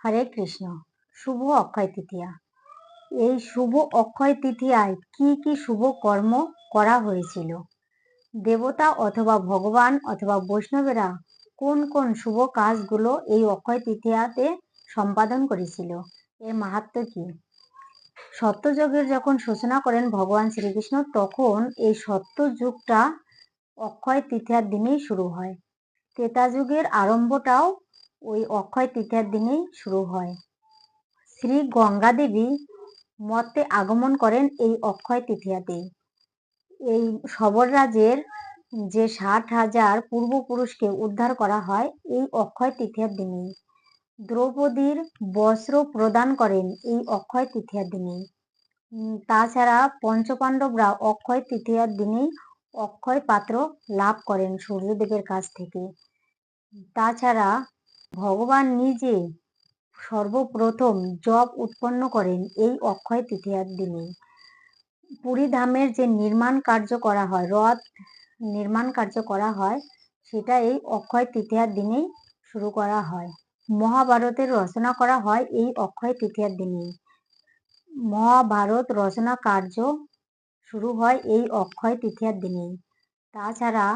হরে কৃষ্ণ। শুভ অক্ষয় তৃতীয়া। এই শুভ অক্ষয় তৃতীয়ায় কি কি শুভ কর্ম করা হয়েছিল? দেবতা অথবা ভগবান অথবা বৈষ্ণবেরা কোন কোন শুভ কাজগুলো এই অক্ষয় তৃতীয়াতে সম্পাদন করেছিল? এর মাহাত্ম কি? সত্যযুগের যখন সূচনা করেন ভগবান শ্রীকৃষ্ণ, তখন এই সত্য যুগটা অক্ষয় তৃতীয়ার দিনেই শুরু হয়। ত্রেতা যুগের আরম্ভটাও ওই অক্ষয় তৃতীয়ার দিনেই শুরু হয়। শ্রী গঙ্গা দেবী মতে আগমন করেন এই অক্ষয় তৃতীয়াতেই এই সবর রাজের যে ষাট হাজার পূর্বপুরুষকে উদ্ধার করা হয়, এই অক্ষয় তৃতীয়ার দিনেই। দ্রৌপদীর বস্ত্র প্রদান করেন এই অক্ষয় তৃতীয়ার দিনেই। তাছাড়া পঞ্চপাণ্ডবরা অক্ষয় তৃতীয়ার দিনেই অক্ষয় পাত্র লাভ করেন সূর্যদেবের কাছ থেকে। তাছাড়া ভগবান নিজে সর্বপ্রথম জব উৎপন্ন করেন এই অক্ষয় তৃতীয়ার দিনেই পুরী ধামের যে নির্মাণ কার্য করা হয়, রথ নির্মাণ কার্য করা হয়, সেটা এই অক্ষয় তৃতীয়ার দিনেই শুরু করা হয়। মহাভারতের রচনা করা হয় এই অক্ষয় তৃতীয়ার দিনেই। মহাভারত রচনা কার্য শুরু হয় এই অক্ষয় তৃতীয়ার দিনেই। তাছাড়া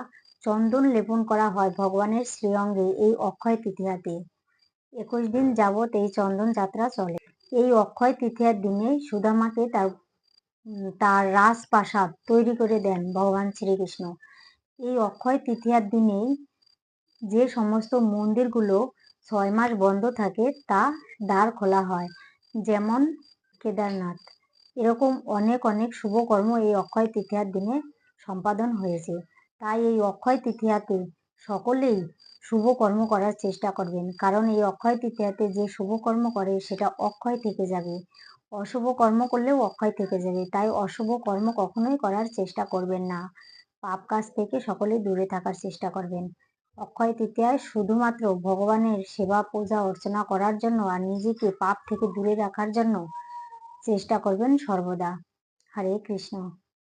চন্দন লেপন করা হয় ভগবানের শ্রীঅঙ্গে এই অক্ষয় তৃতীয়াতে। একুশ দিন যাবৎ এই চন্দন যাত্রা চলে। এই অক্ষয় তৃতীয়ার দিনে সুদামাকে তার তার রাজপ্রাসাদ তৈরি করে দেন ভগবান শ্রীকৃষ্ণ। এই অক্ষয় তৃতীয়ার দিনেই যে সমস্ত মন্দিরগুলো ছয় মাস বন্ধ থাকে তা দ্বার খোলা হয়, যেমন কেদারনাথ। এরকম অনেক অনেক শুভকর্ম এই অক্ষয় তৃতীয়ার দিনে সম্পাদন হয়েছে। তাই এই অক্ষয় তৃতীয়াতে সকলেই শুভকর্ম করার চেষ্টা করবেন। কারণ এই অক্ষয় তৃতীয়াতে যে শুভকর্ম করে, সেটা অক্ষয় থেকে যাবে। অশুভ কর্ম করলেও অক্ষয় থেকে যাবে। তাই অশুভ কর্ম কখনোই করার চেষ্টা করবেন না। পাপ কাজ থেকে সকলেই দূরে থাকার চেষ্টা করবেন। অক্ষয় তৃতীয়ায় শুধুমাত্র ভগবানের সেবা, পূজা, অর্চনা করার জন্য আর নিজেকে পাপ থেকে দূরে রাখার জন্য চেষ্টা করবেন সর্বদা। হরে কৃষ্ণ।